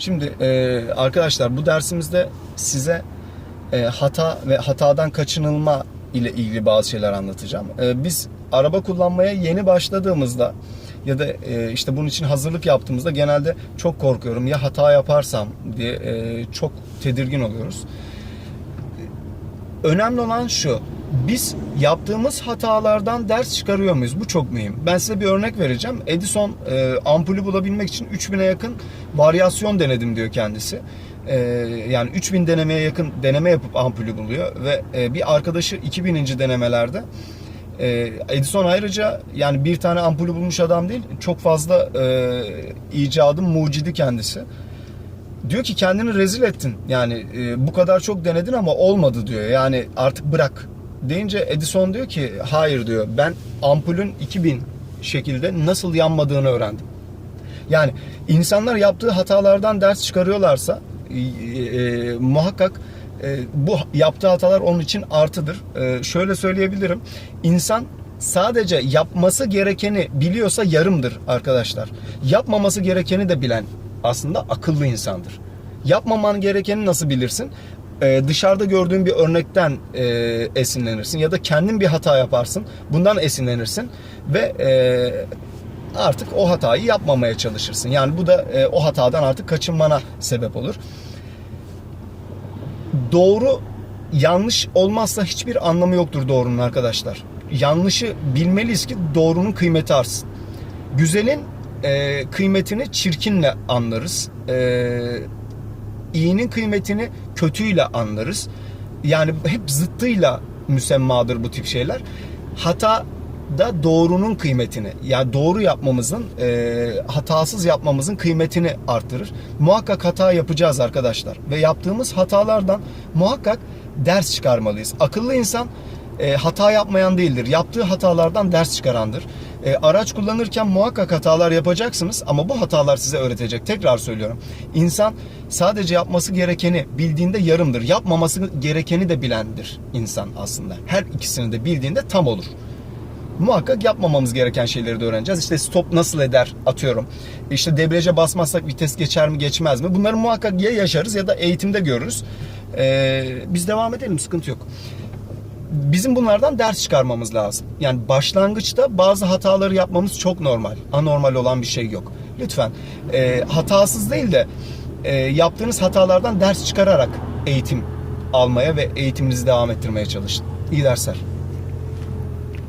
Şimdi e, arkadaşlar bu dersimizde size e, hata ve hatadan kaçınılma ile ilgili bazı şeyler anlatacağım. E, biz araba kullanmaya yeni başladığımızda ya da e, işte bunun için hazırlık yaptığımızda genelde çok korkuyorum ya hata yaparsam diye e, çok tedirgin oluyoruz. Önemli olan şu. Biz yaptığımız hatalardan ders çıkarıyor muyuz? Bu çok mühim. Ben size bir örnek vereceğim. Edison e, ampulü bulabilmek için 3000'e yakın varyasyon denedim diyor kendisi. E, yani 3000 denemeye yakın deneme yapıp ampulü buluyor ve e, bir arkadaşı 2000. denemelerde e, Edison ayrıca yani bir tane ampulü bulmuş adam değil, çok fazla e, icadın mucidi kendisi diyor ki kendini rezil ettin. Yani e, bu kadar çok denedin ama olmadı diyor. Yani artık bırak. Deyince Edison diyor ki hayır diyor. Ben ampulün 2000 şekilde nasıl yanmadığını öğrendim. Yani insanlar yaptığı hatalardan ders çıkarıyorlarsa e, e, muhakkak e, bu yaptığı hatalar onun için artıdır. E, şöyle söyleyebilirim. İnsan sadece yapması gerekeni biliyorsa yarımdır arkadaşlar. Yapmaması gerekeni de bilen aslında akıllı insandır. Yapmaman gerekeni nasıl bilirsin? Ee, dışarıda gördüğün bir örnekten e, esinlenirsin ya da kendin bir hata yaparsın. Bundan esinlenirsin ve e, artık o hatayı yapmamaya çalışırsın. Yani bu da e, o hatadan artık kaçınmana sebep olur. Doğru yanlış olmazsa hiçbir anlamı yoktur doğrunun arkadaşlar. Yanlışı bilmeliyiz ki doğrunun kıymeti artsın. Güzelin e, kıymetini çirkinle anlarız. E, iyinin kıymetini kötüyle anlarız. Yani hep zıttıyla müsemmadır bu tip şeyler. Hata da doğrunun kıymetini yani doğru yapmamızın e, hatasız yapmamızın kıymetini arttırır. Muhakkak hata yapacağız arkadaşlar ve yaptığımız hatalardan muhakkak ders çıkarmalıyız. Akıllı insan e, hata yapmayan değildir. Yaptığı hatalardan ders çıkarandır. E, araç kullanırken muhakkak hatalar yapacaksınız ama bu hatalar size öğretecek. Tekrar söylüyorum. İnsan sadece yapması gerekeni bildiğinde yarımdır. Yapmaması gerekeni de bilendir insan aslında. Her ikisini de bildiğinde tam olur. Muhakkak yapmamamız gereken şeyleri de öğreneceğiz. İşte stop nasıl eder atıyorum. İşte debriyaja basmazsak vites geçer mi geçmez mi? Bunları muhakkak ya yaşarız ya da eğitimde görürüz. Ee, biz devam edelim sıkıntı yok bizim bunlardan ders çıkarmamız lazım. Yani başlangıçta bazı hataları yapmamız çok normal. Anormal olan bir şey yok. Lütfen e, hatasız değil de e, yaptığınız hatalardan ders çıkararak eğitim almaya ve eğitiminizi devam ettirmeye çalışın. İyi dersler.